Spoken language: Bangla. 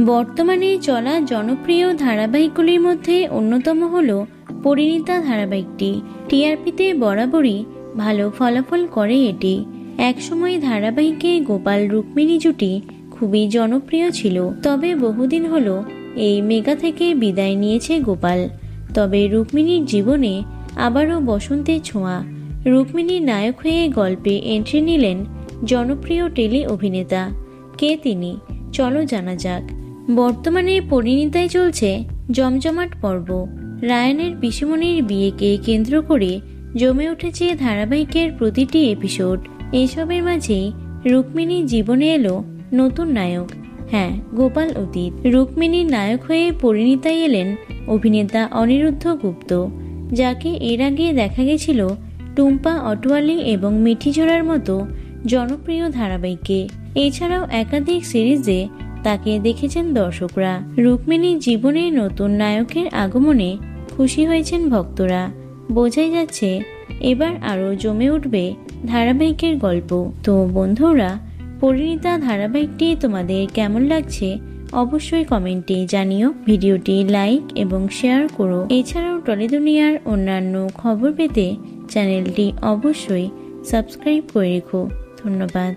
বর্তমানে চলা জনপ্রিয় ধারাবাহিকগুলির মধ্যে অন্যতম হল পরিণীতা ধারাবাহিকটি। টিআরপিতে বরাবরই ভালো ফলাফল করে এটি। একসময় ধারাবাহিকে গোপাল রুক্মিণী জুটি খুবই জনপ্রিয় ছিল। তবে বহুদিন হলো এই মেগা থেকে বিদায় নিয়েছে গোপাল। তবে রুক্মিণীর জীবনে আবারও বসন্তের ছোঁয়া। রুক্মিণীর নায়ক হয়ে গল্পে এন্ট্রি নিলেন জনপ্রিয় টেলি অভিনেতা। কে তিনি? চলো জানা যাক। বর্তমানে পরিণীতায় চলছে জমজমাট পর্ব। রায়ানের পিসুমনির বিয়েকে কেন্দ্র করে জমে উঠেছে ধারাবাহিকের প্রতিটি এপিসোড। এসবের মাঝেই রুক্মিণীর জীবনে এলো নতুন নায়ক। হ্যাঁ গোপাল অতীত। রুক্মিণীর নায়ক হয়ে পরিণীতায় এলেন অভিনেতা অনিরুদ্ধ গুপ্ত, যাকে এর আগে দেখা গেছিল টুম্পা অটোয়ালি এবং মিঠিঝোড়ার মতো জনপ্রিয় ধারাবাহিকে। এছাড়াও একাধিক সিরিজে তাকে দেখেছেন দর্শকরা। রুক্মিণীর জীবনে নতুন নায়কের আগমনে খুশি হয়েছেন ভক্তরা। বোঝাই যাচ্ছে, এবার আরও জমে উঠবে ধারাবাহিকের গল্প। তো বন্ধুরা, পরিণীতা ধারাবাহিকটি তোমাদের কেমন লাগছে অবশ্যই কমেন্টে জানিও। ভিডিওটি লাইক এবং শেয়ার করো। এছাড়াও টলিদুনিয়ার অন্যান্য খবর পেতে চ্যানেলটি অবশ্যই সাবস্ক্রাইব করে রেখো। ধন্যবাদ।